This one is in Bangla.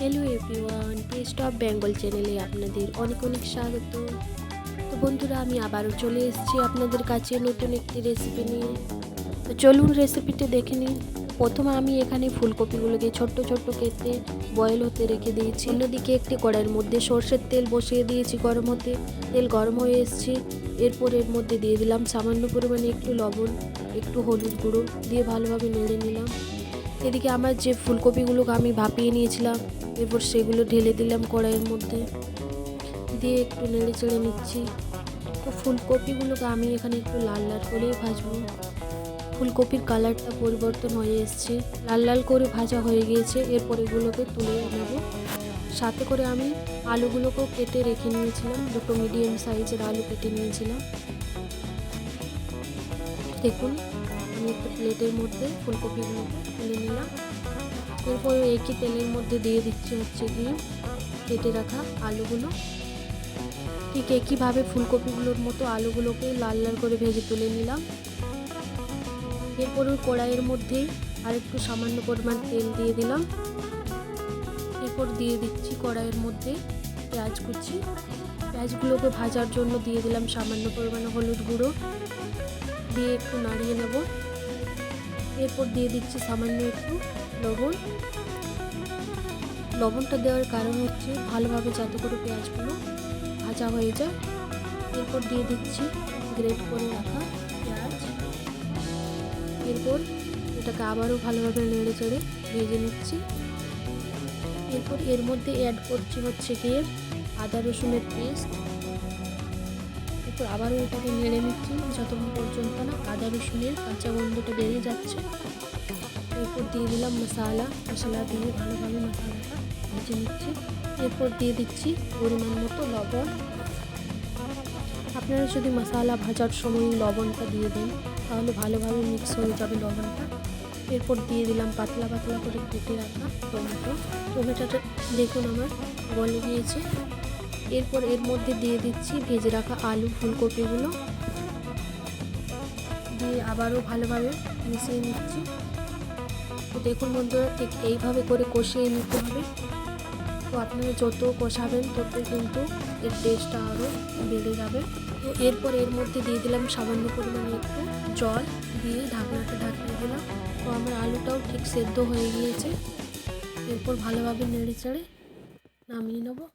Hello everyone taste of Bengal চ্যানেলে আপনাদের অনেক অনেক স্বাগত। তো বন্ধুরা, আমি আবারও চলে এসেছি আপনাদের কাছে নতুন একটি রেসিপি নিয়ে। তো চলুন রেসিপিটা দেখে নিন প্রথমে আমি এখানে ফুলকপিগুলোকে ছোট্ট ছোট্ট কেটে বয়েল হতে রেখে দিয়েছি। অন্যদিকে একটি কড়াইয়ের মধ্যে সর্ষের তেল বসিয়ে দিয়েছি গরম হতে। তেল গরম হয়ে এসেছে। এরপর এর মধ্যে দিয়ে দিলাম সামান্য পরিমাণে একটু লবণ, একটু হলুদ গুঁড়ো দিয়ে ভালোভাবে নেড়ে নিলাম। এদিকে আমার যে ফুলকপিগুলোকে আমি ভাপিয়ে নিয়েছিলাম এরপর সেগুলো ঢেলে দিলাম কড়াইয়ের মধ্যে। দিয়ে একটু নেড়ে চেড়ে নিচ্ছি। তো ফুলকপিগুলোকে আমি এখানে একটু লাল লাল করেই ভাজবো। ফুলকপির কালারটা পরিবর্তন হয়ে এসছে। লাল লাল করে ভাজা হয়ে গিয়েছে। এরপর এগুলোকে তুলে নেব। সাথে করে আমি আলুগুলোকেও কেটে রেখে নিয়েছিলাম। দুটো মিডিয়াম সাইজের আলু কেটে নিয়েছিলাম। দেখুন আমি প্লেটের মধ্যে ফুলকপিগুলোকে তুলে নিলাম। এরপর একই তেলের মধ্যে দিয়ে দিচ্ছি হচ্ছে গিয়ে কেটে রাখা আলুগুলো। ঠিক একইভাবে ফুলকপিগুলোর মতো আলুগুলোকে লাল লাল করে ভেজে তুলে নিলাম। এরপর ওই কড়াইয়ের মধ্যে আর একটু সামান্য পরিমাণ তেল দিয়ে দিলাম। এরপর দিয়ে দিচ্ছি কড়াইয়ের মধ্যে পেঁয়াজ কুচি। পেঁয়াজগুলোকে ভাজার জন্য দিয়ে দিলাম সামান্য পরিমাণে হলুদ গুঁড়ো। দিয়ে একটু নাড়িয়ে নেব। এরপর দিয়ে দিচ্ছি সামান্য একটু লবণ। লবণটা দেওয়ার কারণ হচ্ছে ভালোভাবে যাতে করে পেঁয়াজগুলো ভাজা হয়ে যায়। এরপর দিয়ে দিচ্ছি গ্রেট করে রাখা পেঁয়াজ। এরপর এটাকে আবারও ভালোভাবে নেড়ে চেড়ে ভেজে নিচ্ছি। এরপর এর মধ্যে অ্যাড করছি হচ্ছে গিয়ে আদা রসুনের পেস্ট এরপর আবারও এটাকে নেড়ে নিচ্ছি, যতক্ষণ পর্যন্ত না আদা রসুনের কাঁচা গন্ধটা বেড়ে যাচ্ছে। এরপর দিয়ে দিলাম মশালা, মশলা দিয়ে ভালোভাবে মশলাটা ভেজে নিচ্ছি। এরপর দিয়ে দিচ্ছি পরিমাণ মতো লবণ। আপনারা যদি মশালা ভাজার সময় লবণটা দিয়ে দেন, তাহলে ভালোভাবে মিক্স হয়ে যাবে লবণটা। এরপর দিয়ে দিলাম পাতলা পাতলা করে কেটে রাখা টমেটো। টমেটোটা দেখুন আমার গলে গিয়েছে। এরপর এর মধ্যে দিয়ে দিচ্ছি ভেজে রাখা আলু ফুলকপিগুলো। দিয়ে আবারও ভালোভাবে মিশিয়ে নিচ্ছি। তো দেখুন বন্ধুরা, ঠিক এইভাবে করে কষিয়ে নিতে হবে। তো আপনারা যত কষাবেন, তত কিন্তু এর টেস্টটা আরও বেড়ে যাবে। তো এরপর এর মধ্যে দিয়ে দিলাম সামান্য পরিমাণে একটু জল দিয়ে ঢাকনাটা ঢাকিয়ে দিলাম। তো আমার আলুটাও ঠিক সেদ্ধ হয়ে গিয়েছে। এরপর ভালোভাবে নেড়ে চেড়ে নামিয়ে নেব।